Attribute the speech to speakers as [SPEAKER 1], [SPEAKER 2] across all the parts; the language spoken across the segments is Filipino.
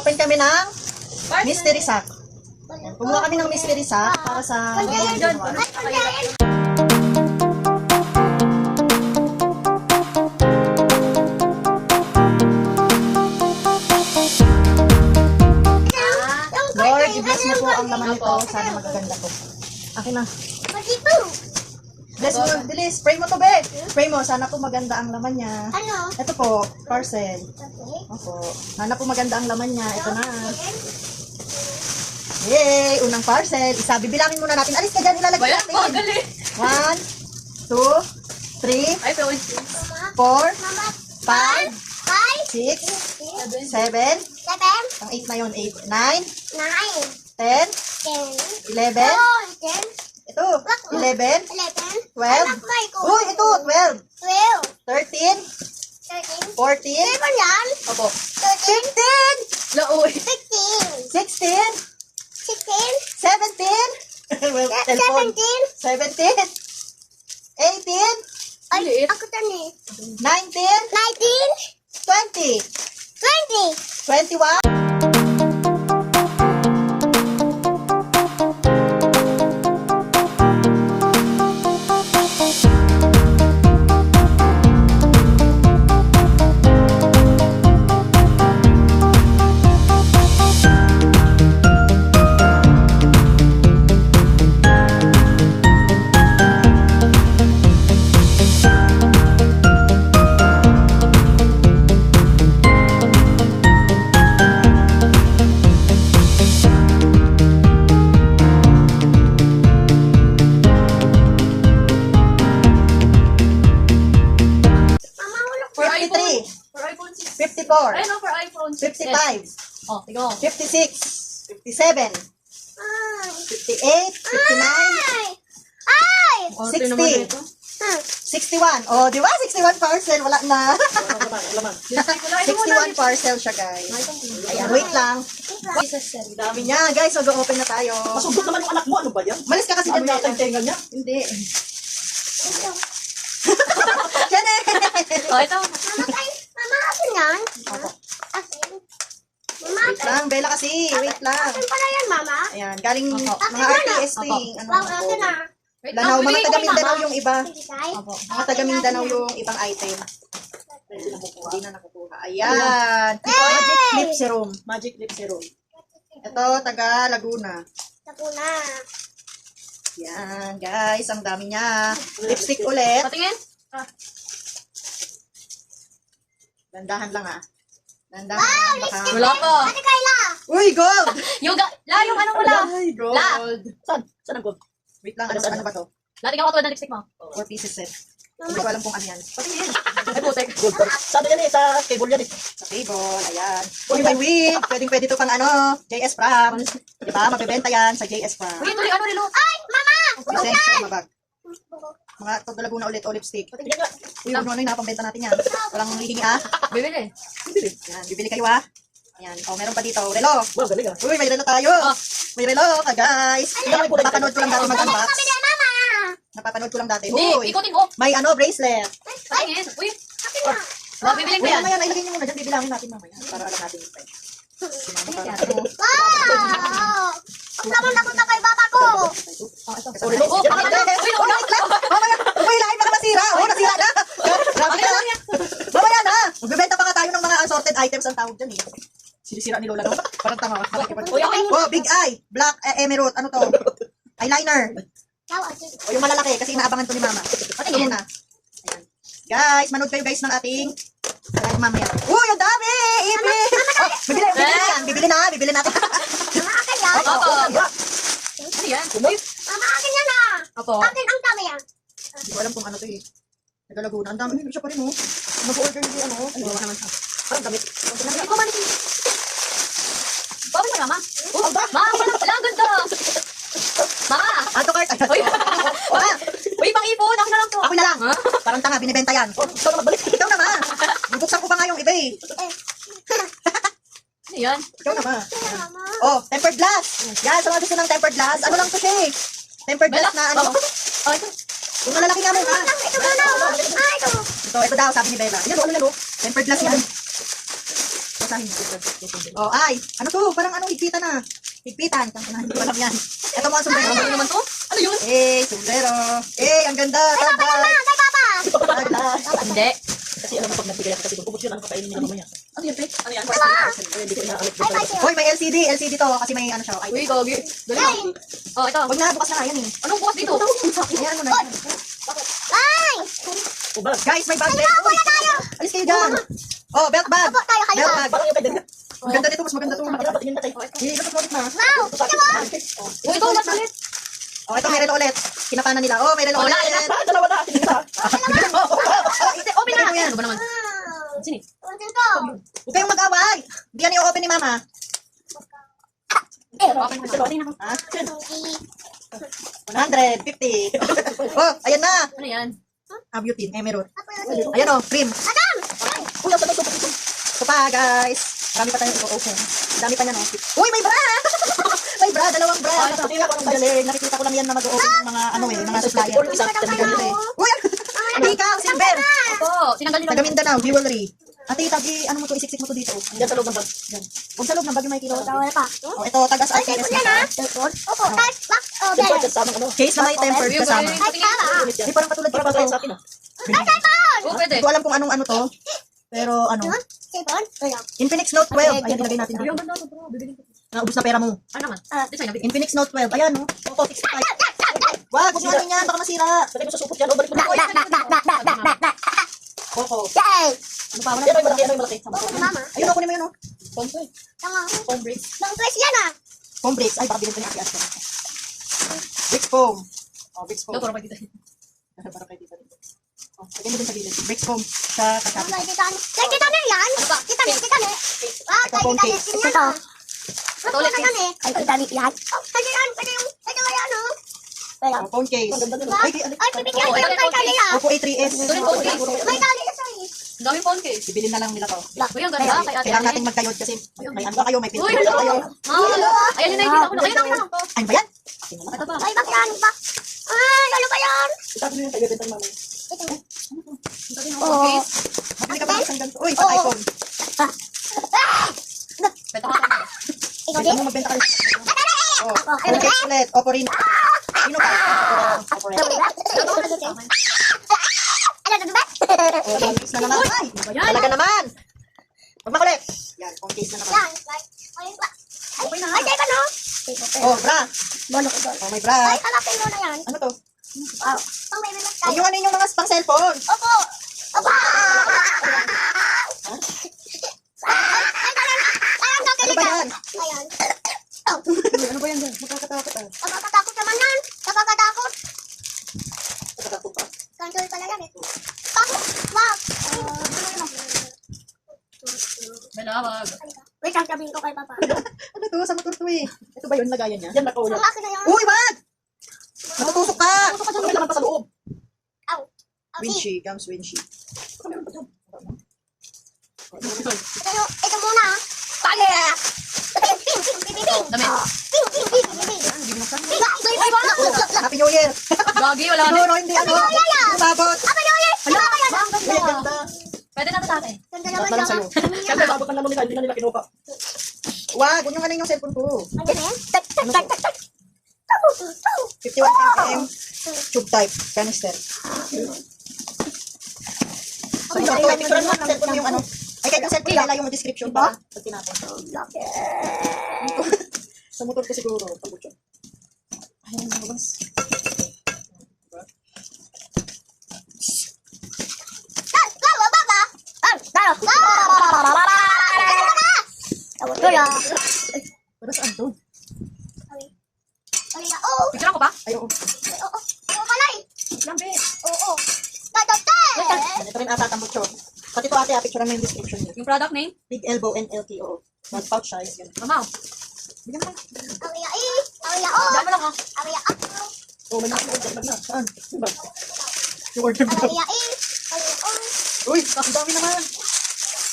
[SPEAKER 1] Mag-open kami ng mystery sack. Kumuha kami ng mystery sack para sa. Lord, i-bless mo po ang laman nito. Sana magaganda po. Akin na. Bless mo, bilis. Spray mo to, be. Spray mo. Sana po maganda ang laman niya.
[SPEAKER 2] Ano?
[SPEAKER 1] Ito po, parcel.
[SPEAKER 2] Okay.
[SPEAKER 1] Opo. Sana po maganda ang laman niya. Ito na. Yay! Unang parcel. Isa, bibilangin muna natin. Alis ka dyan, ilalagay
[SPEAKER 3] Wala
[SPEAKER 1] natin.
[SPEAKER 3] po, galing.
[SPEAKER 1] One, two, three,
[SPEAKER 3] Ay, pero
[SPEAKER 1] four,
[SPEAKER 2] Mama,
[SPEAKER 1] five,
[SPEAKER 2] five,
[SPEAKER 1] six,
[SPEAKER 2] six,
[SPEAKER 1] seven,
[SPEAKER 2] seven,
[SPEAKER 1] ang eight na yun, eight, nine,
[SPEAKER 2] nine,
[SPEAKER 1] ten,
[SPEAKER 2] ten,
[SPEAKER 1] eleven,
[SPEAKER 2] oh, ten,
[SPEAKER 1] ito, eleven,
[SPEAKER 2] eleven, 12?
[SPEAKER 1] Uy, ito,
[SPEAKER 2] 12. 12.
[SPEAKER 3] 13?
[SPEAKER 1] 13.
[SPEAKER 3] 14? Kaya 16! 16.
[SPEAKER 1] 17?
[SPEAKER 3] 17? 18? 19? 19? 20?
[SPEAKER 1] 21?
[SPEAKER 3] Oh, tigo.
[SPEAKER 1] fifty-six, fifty-seven,
[SPEAKER 2] ay,
[SPEAKER 1] fifty-eight, fifty-nine,
[SPEAKER 2] ay, ay,
[SPEAKER 3] Oh,
[SPEAKER 1] 60.
[SPEAKER 3] naman ito.
[SPEAKER 2] Hmm.
[SPEAKER 1] 61. Oh, di ba? 61 parcel. Wala na.
[SPEAKER 3] Muna.
[SPEAKER 1] 61 parcel siya, guys. Ayan, wait lang. Ang dami niya, guys. Mag-open na tayo.
[SPEAKER 4] Masugot naman yung anak mo, ano ba yan?
[SPEAKER 1] Malis ka kasi
[SPEAKER 4] Ano
[SPEAKER 1] dyan.
[SPEAKER 4] yata yung tenga niya?
[SPEAKER 1] Hindi. Janet!
[SPEAKER 3] Oh, ito.
[SPEAKER 2] Mama, kay, mama, akin yan? Akin? Mama,
[SPEAKER 1] Wait lang, Bella kasi. Wait lang.
[SPEAKER 2] akin pala yan, mama?
[SPEAKER 1] Ayan, galing
[SPEAKER 3] Opo.
[SPEAKER 1] mga RTST. Ano,
[SPEAKER 2] Wow, akin na.
[SPEAKER 3] Wait
[SPEAKER 1] Lanaw,
[SPEAKER 3] lang,
[SPEAKER 1] mga taga Mindanao yung iba.
[SPEAKER 3] Opo.
[SPEAKER 1] Mga taga Mindanao yung ibang item. Hindi na nakukuha. Ayan. Magic Lip Serum.
[SPEAKER 4] Magic lip serum.
[SPEAKER 1] Ito, taga Laguna.
[SPEAKER 2] Tapo na.
[SPEAKER 1] Yan, guys. Ang dami niya. Lipstick ulit.
[SPEAKER 3] Patingin.
[SPEAKER 1] Dandahan lang ah. Dandahan lang baka.
[SPEAKER 3] Wala pa.
[SPEAKER 2] Ate Kayla!
[SPEAKER 1] Uy, gold!
[SPEAKER 3] Yung, ga- la, yung ano mo la.
[SPEAKER 1] Ay,
[SPEAKER 3] La.
[SPEAKER 1] gold.
[SPEAKER 4] Saan? Saan ang gold?
[SPEAKER 1] Wait lang, ano, ano ba to?
[SPEAKER 3] La, tingnan ko tulad ng lipstick mo.
[SPEAKER 1] Four pieces set. Hindi ko alam kung ano yan.
[SPEAKER 3] Patingin. Ay, putek.
[SPEAKER 4] Gold pa. Saan yan eh? Sa cable yan eh.
[SPEAKER 1] Sa table, ayan. Uy, may wig. Pwedeng pwede to pang ano, JS Pram. Di ba? Mabibenta yan sa JS Pram.
[SPEAKER 3] Uy, tuloy, ano, relo?
[SPEAKER 2] Ay, mama!
[SPEAKER 1] Present sa mabag. Mga Todo Laguna ulit o lipstick.
[SPEAKER 4] Tingnan nga.
[SPEAKER 1] Uy, ano ano yung napambenta natin yan. Walang hihingi ah.
[SPEAKER 3] Bibili.
[SPEAKER 1] Yan, bibili kayo ah. Ayan. Oh, meron pa dito. Relo.
[SPEAKER 4] Wow, galing ah.
[SPEAKER 1] Uy, may relo tayo.
[SPEAKER 3] Oh.
[SPEAKER 1] May relo ka, guys. Napapanood ko lang dati mag-unbox.
[SPEAKER 2] Kami na, mama!
[SPEAKER 1] Napapanood ko lang dati.
[SPEAKER 3] Hindi,
[SPEAKER 1] Uy,
[SPEAKER 3] ikutin ko.
[SPEAKER 1] may ano, bracelet.
[SPEAKER 3] Patingin. Uy,
[SPEAKER 2] Akin na.
[SPEAKER 3] ba, bibiling ko yan.
[SPEAKER 1] mamaya, ilagay niyo muna dyan. Bibilangin natin mamaya. Para alam natin yung price.
[SPEAKER 3] Yan.
[SPEAKER 2] Wow! Huwag naman napunta kay baba ko!
[SPEAKER 3] Oh, ito.
[SPEAKER 1] Sorry, no?
[SPEAKER 3] Oh, patingin na. Uy, no, no.
[SPEAKER 1] Mamaya, uy, lahat baka masira. Oh, nasira na. Grabe ka. Mamaya na. Magbibenta pa nga tayo ng mga assorted items ang tawag dyan eh. Sinisira ni Lola, no? Parang tanga. Nakikipag-
[SPEAKER 3] Uy, okay.
[SPEAKER 1] Oh, big eye. Black eh, emerald. Ano to? Eyeliner. O yung malalaki kasi inaabangan to ni Mama. Ito muna. Ayan. Guys, manood kayo guys ng ating live mamaya. Uy, ang dami! Ipi! Oh, bibili, bibili na yan. Bibili na, bibili natin.
[SPEAKER 2] Mama, akin yan.
[SPEAKER 3] Opo. Ano yan?
[SPEAKER 2] Mama, akin yan ah!
[SPEAKER 3] Opo.
[SPEAKER 2] Akin ang dami yan.
[SPEAKER 1] Hindi ko alam kung ano to eh. Nagalaguna. Ang dami. Hindi siya pa rin oh. Mag-order yung ano. Ano ba naman siya?
[SPEAKER 4] Parang damit.
[SPEAKER 3] Hindi ko man Bawal mo, mama. Oh, mama, wala, wala, ang ganda. Mama.
[SPEAKER 1] Ato card.
[SPEAKER 3] Uy,
[SPEAKER 1] Wala.
[SPEAKER 3] uy, pang ipon, ako na lang to.
[SPEAKER 1] Ako na lang.
[SPEAKER 3] Ha?
[SPEAKER 1] Parang tanga, binibenta yan.
[SPEAKER 4] Ikaw na magbalik.
[SPEAKER 1] Ikaw naman. Bubuksan ko pa nga yung iba eh.
[SPEAKER 3] Ano yan?
[SPEAKER 1] Ikaw.
[SPEAKER 2] Kaya, mama.
[SPEAKER 1] Oh, tempered glass. Yan, sa mga gusto ng tempered glass. Ano lang to siya eh. Tempered glass na ano.
[SPEAKER 3] Oh, ito.
[SPEAKER 1] Yung malalaki nga mo ha.
[SPEAKER 2] Ito muna. Ah, ito.
[SPEAKER 1] Ito, ito daw, sabi ni Bella. Yan, ano yan, oh. Tempered glass yan. Basahin. Oh, ay, ano to? Parang ano, higpitan na. Higpitan. Kang hindi ko alam yan. Ito mga sombrero.
[SPEAKER 3] Ano naman to? Ano yun?
[SPEAKER 1] Eh, sombrero. Eh, ang ganda. Tabay. Tabay.
[SPEAKER 3] Hindi.
[SPEAKER 4] Kasi alam mo pag nagbigay ako kasi kung ubos yun, ano kakainin nila mamaya.
[SPEAKER 3] Ano yan, pe? Ano yan?
[SPEAKER 4] Kasi hindi ko inaalit ko.
[SPEAKER 1] Hoy, may LCD. LCD to kasi may ano siya. Ay,
[SPEAKER 3] Uy, gagi. Dali. Oh, ito.
[SPEAKER 1] wag na, bukas na nga. Yan eh.
[SPEAKER 3] Anong bukas dito?
[SPEAKER 1] Ayan mo na.
[SPEAKER 2] Ay!
[SPEAKER 1] Guys, may bag. Alis kayo dyan. Oh, belt bag.
[SPEAKER 2] Opo tayo,
[SPEAKER 1] Belt
[SPEAKER 2] kaliwa.
[SPEAKER 1] bag.
[SPEAKER 4] Parang yung pwede na.
[SPEAKER 1] Ang ganda nito, mas maganda to.
[SPEAKER 4] Dapat tingin na tayo.
[SPEAKER 1] Eh, ito ulit na.
[SPEAKER 2] Wow! Ito mo!
[SPEAKER 3] Uy, ito ulit ulit.
[SPEAKER 1] Oh, ito may relo ulit. Kinakanan nila. Oh, may relo
[SPEAKER 3] Oh,
[SPEAKER 1] ulit.
[SPEAKER 3] wala,
[SPEAKER 4] Ah, dalawa na. Tingin na.
[SPEAKER 3] Hindi, open na.
[SPEAKER 1] Ano?
[SPEAKER 3] Ano ba naman? Sini?
[SPEAKER 2] Ulitin ko.
[SPEAKER 1] Huwag kayong mag-away. Hindi yan i-open ni mama.
[SPEAKER 3] Open mo na.
[SPEAKER 1] Ha? 150. oh, ayan na.
[SPEAKER 3] Ano yan?
[SPEAKER 1] Ah, beauty. Eh, meron. Ayan oh, cream.
[SPEAKER 2] Adam!
[SPEAKER 1] Uy, ang sabay Ito pa, guys. Marami pa tayong i-open. Dami pa niya, no? Uy, may bra! may bra, dalawang bra.
[SPEAKER 4] Ah, ito, tingnan ko anong galing.
[SPEAKER 1] Nakikita ko lang yan na mag-open ng mga, ano eh, mga supplier. Uy, ang ikaw, silver.
[SPEAKER 3] Opo, sinanggal nila.
[SPEAKER 1] Taga Mindanao, jewelry. Ate, tabi, ano mo to, isiksik mo to dito.
[SPEAKER 4] Yan sa loob ng bag.
[SPEAKER 1] Yan. Huwag sa loob ng bagyo may kilo.
[SPEAKER 2] Wala pa.
[SPEAKER 1] Oh, ito, taga sa
[SPEAKER 2] Ay, yan ha?
[SPEAKER 1] na.
[SPEAKER 2] Opo, tayo. Back. Oh,
[SPEAKER 4] Yung bag,
[SPEAKER 2] bell.
[SPEAKER 4] kasama ano.
[SPEAKER 1] Case na may tempered kasama.
[SPEAKER 2] Ay, tama.
[SPEAKER 1] Hindi parang katulad dito.
[SPEAKER 4] patayin sa akin ah.
[SPEAKER 2] Ay!
[SPEAKER 3] Oh, pwede.
[SPEAKER 1] Hindi ko alam kung anong ano to. Pero ano?
[SPEAKER 2] Wala.
[SPEAKER 1] Infinix Note 12. Ay, ilagay natin dito. Naubos na pera mo.
[SPEAKER 3] Ano naman?
[SPEAKER 2] Ah.
[SPEAKER 3] Design na.
[SPEAKER 1] Infinix Note 12. Ayan, no? Photo 65. Wag, huwag natin yan. Baka masira.
[SPEAKER 4] Lagay mo sa supot yan. O, balik mo
[SPEAKER 2] Da,
[SPEAKER 4] na.
[SPEAKER 2] da, da, da, da, da, da, da. Yay!
[SPEAKER 1] Ano pa? Wala
[SPEAKER 4] Yan
[SPEAKER 1] na.
[SPEAKER 4] ay malaki, yan malaki.
[SPEAKER 2] Mama.
[SPEAKER 1] Ayun, oh, kunin mo yun, oh.
[SPEAKER 2] Tama.
[SPEAKER 1] Foam bricks.
[SPEAKER 2] Long dress yan ah.
[SPEAKER 1] Bricks. Ay, baka bilhin ko niya. Astro. Bricks foam. Oh, bricks foam.
[SPEAKER 3] Ito, puro pa dito.
[SPEAKER 1] Para kay tita. Oh, lagyan mo dun sa gilid. Bricks foam. Sa kasabi.
[SPEAKER 2] Kay Tita Ni. Kay Tita Ni yan. Tita Ni, Tita Ni. Wow, kay
[SPEAKER 1] phone
[SPEAKER 2] Tita Ni.
[SPEAKER 1] case.
[SPEAKER 2] Yan yan ah.
[SPEAKER 3] Ito ulit.
[SPEAKER 2] Kay Tita Ni yan. Oh, kay Tita Ni. Pwede yung, ito nga yan oh. Wala.
[SPEAKER 1] Oh, phone case. Ay, ay,
[SPEAKER 2] Ay, bibigyan ko
[SPEAKER 3] Oh,
[SPEAKER 2] yung
[SPEAKER 3] ito
[SPEAKER 2] kay ah.
[SPEAKER 1] Oppo A3s.
[SPEAKER 3] Ito rin phone case.
[SPEAKER 2] May tali sa eh.
[SPEAKER 3] Ang daming phone case.
[SPEAKER 1] Bibilin na lang nila to.
[SPEAKER 3] Uy, ang ganda. Kay ate.
[SPEAKER 1] Kailangan natin magkayod kasi may ano kayo, may pinto kayo.
[SPEAKER 3] Ah, ayan yung nakikita ko. Ayun, ayun, ayun.
[SPEAKER 1] Ano ba yan?
[SPEAKER 3] Ito ba?
[SPEAKER 2] Ay, bakit yan? Ay, ano ba yan?
[SPEAKER 4] Itabi mo yung tayo bentang mamay.
[SPEAKER 3] Case.
[SPEAKER 1] Mabili ka ba ng ganito? Uy, pang iPhone.
[SPEAKER 3] Benta ka pa.
[SPEAKER 2] Ikaw din?
[SPEAKER 1] ka. Oh, ulit. Oppo rin. Sino pa? Oppo rin.
[SPEAKER 2] Ano ba?
[SPEAKER 1] Oh, na. Ay, talaga naman. Huwag. Yan, phone case na naman.
[SPEAKER 2] Yan. Ay, ba? Ay, ay, teka.
[SPEAKER 1] Oh, bra.
[SPEAKER 2] Bono ko doon.
[SPEAKER 1] Oh, may
[SPEAKER 2] Ay,
[SPEAKER 1] bra.
[SPEAKER 2] hanapin mo na yan.
[SPEAKER 1] Ano to?
[SPEAKER 2] Wow. Tayo.
[SPEAKER 1] yung ano yung mga pang cellphone.
[SPEAKER 2] Opo. Opo. Ka,
[SPEAKER 1] Ano ba yan?
[SPEAKER 2] Ayan.
[SPEAKER 1] Ano ba yan dyan? Magkakatakot ah.
[SPEAKER 2] Nakakatakot naman yan. Nakakatakot.
[SPEAKER 4] Nakatakot pa.
[SPEAKER 2] Cancel pala yan eh. Takot. Wag.
[SPEAKER 3] Malawag.
[SPEAKER 2] Wait, ang sabihin ko kay Papa.
[SPEAKER 1] Ano to? Sa motor to eh. Ito ba yun? Lagayan niya?
[SPEAKER 4] Yan, nakaw
[SPEAKER 2] Ang
[SPEAKER 4] yan.
[SPEAKER 2] akin na yan.
[SPEAKER 1] Uy, wag! Matutusok ka!
[SPEAKER 4] May laman pa sa loob.
[SPEAKER 1] Winchi, gums winchi.
[SPEAKER 2] Ito yung, ito muna. Pali. Ping, ping, ping, ping, ping.
[SPEAKER 3] Dami.
[SPEAKER 2] Ping, ping, ping, ping, ping. Ping, ay, ay, ay.
[SPEAKER 1] Happy New Year!
[SPEAKER 3] Gagi, wala
[SPEAKER 1] No,
[SPEAKER 3] na.
[SPEAKER 1] no, hindi ano. Umabot.
[SPEAKER 2] Ano
[SPEAKER 1] ang ganda.
[SPEAKER 3] Pwede na ito sa.
[SPEAKER 2] Ganda
[SPEAKER 1] Lahat
[SPEAKER 2] naman
[SPEAKER 1] na lang sa'yo.
[SPEAKER 4] Siyempre, babot ng naman nila, hindi na nila kinuha.
[SPEAKER 1] Wag, huwag yung ano yung cellphone ko.
[SPEAKER 2] Ano? Tak, tak, tak, tak, tak. Tabu, tabu.
[SPEAKER 1] 51mm tube type canister. Ay, ito, ito, picture mo, cellphone mo yung ano. Ay, kahit yung cellphone nila yung description pa. Pag tinapon. Sa motor ko siguro. Pag yun. Ay, ano ba?
[SPEAKER 2] Ah, bawa, baba. Ah, taro. Tawa ko lang.
[SPEAKER 1] Para saan to?
[SPEAKER 2] Ay, oo.
[SPEAKER 3] Picture ko ba?
[SPEAKER 1] Ay, oo.
[SPEAKER 2] Ay, oo. Oo pala eh.
[SPEAKER 3] Lambi.
[SPEAKER 2] Oo. Tatate.
[SPEAKER 1] Yan, Ito rin ata tambutso. Pati ito ate, ah, picture mo yung description niya.
[SPEAKER 3] Yung product name?
[SPEAKER 1] Big elbow and LTO. Not pouch size. Yun.
[SPEAKER 3] Mamaw.
[SPEAKER 1] Bigyan mo.
[SPEAKER 2] Awiya eh. Awiya oo.
[SPEAKER 3] Dami lang ha.
[SPEAKER 2] Awiya ako.
[SPEAKER 4] Oh, may mga bag na.
[SPEAKER 1] Saan?
[SPEAKER 4] Diba?
[SPEAKER 1] Yung order mo.
[SPEAKER 2] Awiya eh. Awiya oo.
[SPEAKER 1] Uy, ang dami naman.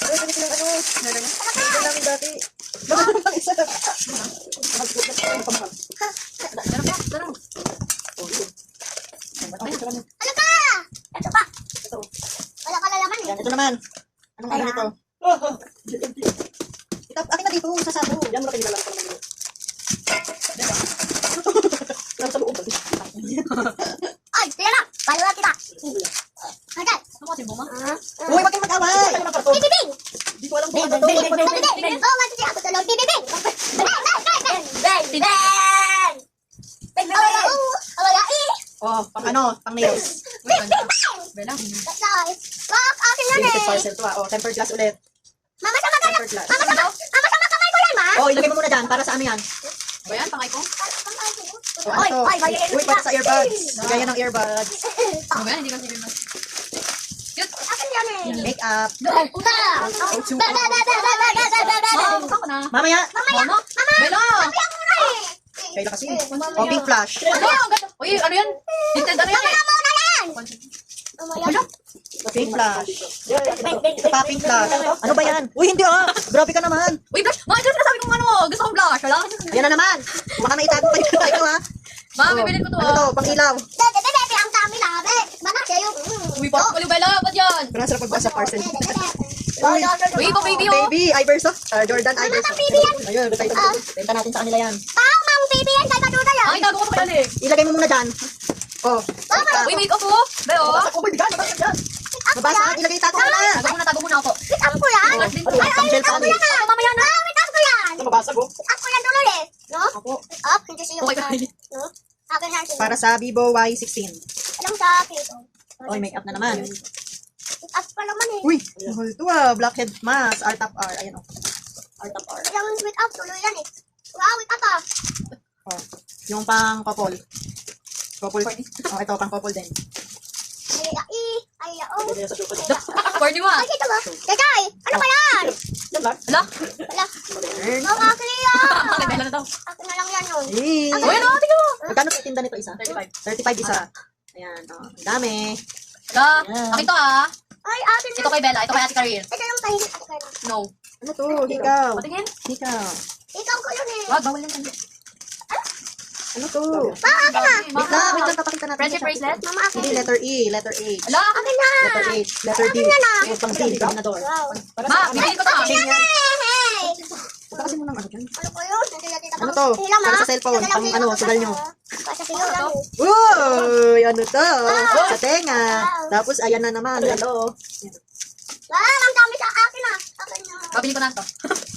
[SPEAKER 1] Ay, ganito yung ano. Ito namin dati. Bakit naman isa?
[SPEAKER 3] Meron pa. Meron.
[SPEAKER 1] Ay, ito naman.
[SPEAKER 2] Ano ka? Ito pa.
[SPEAKER 1] Ito.
[SPEAKER 2] Wala ka lalaman eh.
[SPEAKER 1] Yan, ito naman. Anong ano nito?
[SPEAKER 4] Ah, ah.
[SPEAKER 1] na dito sa sabo.
[SPEAKER 4] Yan mo na kinilalang pa naman yun. Nasa loob.
[SPEAKER 2] Ay, tira na. Palawa kita. Okay.
[SPEAKER 3] Ano kasi buma?
[SPEAKER 2] Ah.
[SPEAKER 1] Uy, wag kayong mag-away.
[SPEAKER 2] Bibibing!
[SPEAKER 4] Di ko alam kung ano to.
[SPEAKER 2] bing, bing, bing, bing. Oh, siya ako tulog. Bibibing! Bing, bing, bing, bing. Bing, bing. Bing, bing, bing. Oh,
[SPEAKER 1] pang ano, pang nails.
[SPEAKER 2] Bing.
[SPEAKER 3] Bella.
[SPEAKER 2] Wak, akin yan
[SPEAKER 1] Limited
[SPEAKER 2] eh.
[SPEAKER 1] parcel to ah. Oh, tempered glass ulit.
[SPEAKER 2] Mama, sama ka na.
[SPEAKER 1] Tempered glass.
[SPEAKER 2] Mama, sama. Mama, sama kamay ko yan, ma.
[SPEAKER 1] Oh, ilagay mo muna dyan para sa ano yan.
[SPEAKER 3] Ba yan? Pangay ko?
[SPEAKER 1] Oh,
[SPEAKER 2] Oy,
[SPEAKER 1] ano to?
[SPEAKER 2] oy, oy, oy,
[SPEAKER 1] Uy, pati sa earbuds. Gaya ng earbuds.
[SPEAKER 3] Ano ba yan? Hindi ko sige mas. Cute.
[SPEAKER 2] Akin yan eh.
[SPEAKER 1] Makeup.
[SPEAKER 2] Uta. Ba, ba, ba, ba, ba, ba, ba, ba, ba, ba.
[SPEAKER 3] Mama, ko na.
[SPEAKER 1] Mamaya.
[SPEAKER 3] Mama? Bella!
[SPEAKER 2] Kaya muna eh.
[SPEAKER 1] Kaya kasi. Oh, pink flash.
[SPEAKER 3] Ano? Uy, ano yan? Tinted ano yan eh?
[SPEAKER 2] Mama na yan. Mamaya.
[SPEAKER 1] Pink flash. Pa, pink flash. Ano ba yan? Uy, hindi ah. Grabe ka naman.
[SPEAKER 3] Uy, blush! Ma, ito sinasabi kong ano, gusto kong blush. Wala?
[SPEAKER 1] Yan na naman. Baka may itago pa dito tayo ha.
[SPEAKER 3] Ma,
[SPEAKER 1] Oh,
[SPEAKER 3] bibilin ko to
[SPEAKER 1] Ano to?
[SPEAKER 3] ah.
[SPEAKER 1] Pang ilaw.
[SPEAKER 2] Bebe, bebe, bebe, ang dami lang, be. Baka siya yung...
[SPEAKER 3] Uy, parang baliw Bella. Ba't yan?
[SPEAKER 1] Parang sarap pagbasa parcel.
[SPEAKER 2] Uy,
[SPEAKER 3] Uy, ito baby oh.
[SPEAKER 1] Baby, Iverson. Ah, Jordan Iverson.
[SPEAKER 2] baby yan.
[SPEAKER 1] Ayun, benta, benta natin sa kanila yan.
[SPEAKER 2] Pao, mang baby yan, kay Maduda yan.
[SPEAKER 3] Ay, tago ko to kay Alex.
[SPEAKER 1] Ilagay mo muna dyan. Oh, basta.
[SPEAKER 3] Uy, make up oh. Be, oh.
[SPEAKER 4] Basak ko, bigan. Basak yan.
[SPEAKER 1] Mabasa, ilagay tago mo na.
[SPEAKER 3] Tago muna, tago muna ako.
[SPEAKER 2] Wait up ko yan.
[SPEAKER 3] Wait up
[SPEAKER 2] Ay, ay, wait up ko yan.
[SPEAKER 3] Mamaya na.
[SPEAKER 2] Ah, wait up ko yan.
[SPEAKER 4] Mabasag, oh.
[SPEAKER 2] Wait up ko yan eh. No?
[SPEAKER 1] Ako,
[SPEAKER 2] Wait up, hindi siya yung...
[SPEAKER 3] Okay.
[SPEAKER 2] No? Akin siya.
[SPEAKER 1] para sa Vivo Y16.
[SPEAKER 2] Alam sa akin ito.
[SPEAKER 1] Oy, makeup na naman.
[SPEAKER 2] Wait up pa naman eh.
[SPEAKER 1] Uy, mahal to ah. Blackhead mask. Art of R. Ayan oh. Art of R.
[SPEAKER 2] Alam, wait up, tuloy yan eh. Wow, wait up ah.
[SPEAKER 1] Oh. Yung pang couple. Couple. Oh, ito pang couple din.
[SPEAKER 2] Ay, ay, ay, oh.
[SPEAKER 4] Pwede yan sa sofa.
[SPEAKER 3] Corny mo ah.
[SPEAKER 2] Ay, dito ba? Tekay, ano ba yan?
[SPEAKER 4] Yan lang.
[SPEAKER 2] Wala.
[SPEAKER 1] Turn.
[SPEAKER 2] Oh, akin yan.
[SPEAKER 3] Kay Bella na daw.
[SPEAKER 2] Akin na lang yan yun.
[SPEAKER 1] Eh.
[SPEAKER 3] Uy, ano? Tingnan mo.
[SPEAKER 1] Magkano sa tinda nito isa?
[SPEAKER 3] 35.
[SPEAKER 1] 35 isa. Ayan, oh. Ang dami.
[SPEAKER 3] Hala. Akin to ah.
[SPEAKER 2] Ay, akin
[SPEAKER 3] Ito kay Bella. Ito kay Ate Karin.
[SPEAKER 2] Ito yung tahimik ako kayo.
[SPEAKER 3] No.
[SPEAKER 1] Ano to? Hikaw.
[SPEAKER 3] Patingin.
[SPEAKER 1] Hikaw.
[SPEAKER 2] Ikaw ko yun eh.
[SPEAKER 3] Wag, bawal yan. Wait
[SPEAKER 1] Ano to?
[SPEAKER 2] Pa, akin na.
[SPEAKER 1] Wait lang, wait lang, papakita natin.
[SPEAKER 3] Friendship bracelet?
[SPEAKER 2] Mama, akin.
[SPEAKER 1] Hindi, letter E, letter A.
[SPEAKER 3] Hala.
[SPEAKER 2] Akin na.
[SPEAKER 1] Letter H, letter D.
[SPEAKER 2] Akin na na.
[SPEAKER 1] Pang D, dominador.
[SPEAKER 2] Wow.
[SPEAKER 3] Ma, bibili ko to ah.
[SPEAKER 1] Chain yan.
[SPEAKER 2] Hey!
[SPEAKER 1] Ito kasi mo ng ano dyan.
[SPEAKER 2] Ano ko yun?
[SPEAKER 1] Ano to? Para sa cellphone, pang ano, sugal nyo. Uy, ano to? Sa tenga. Tapos, ayan na naman. Hello.
[SPEAKER 2] Wow, ang dami sa akin ah. Akin na.
[SPEAKER 3] Babili ko na to.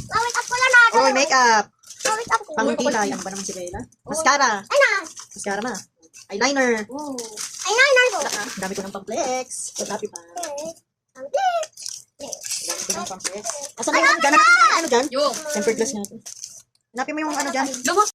[SPEAKER 2] Wow, wait up ko lang ah.
[SPEAKER 1] Makeup.
[SPEAKER 2] Wow, wait up ko.
[SPEAKER 1] Pang kilay. Ano ba naman si Bella? Mascara.
[SPEAKER 2] Ay na.
[SPEAKER 1] Mascara ma. Eyeliner.
[SPEAKER 2] Ay na ko.
[SPEAKER 1] Ang dami ko ng pang-flex. Ang dami pa. Ang dami ko ng pang-flex. Asan na yung ano dyan? Ano dyan?
[SPEAKER 3] Yung.
[SPEAKER 1] Tempered glass natin. Hanapin mo yung ano dyan.
[SPEAKER 3] Lumos.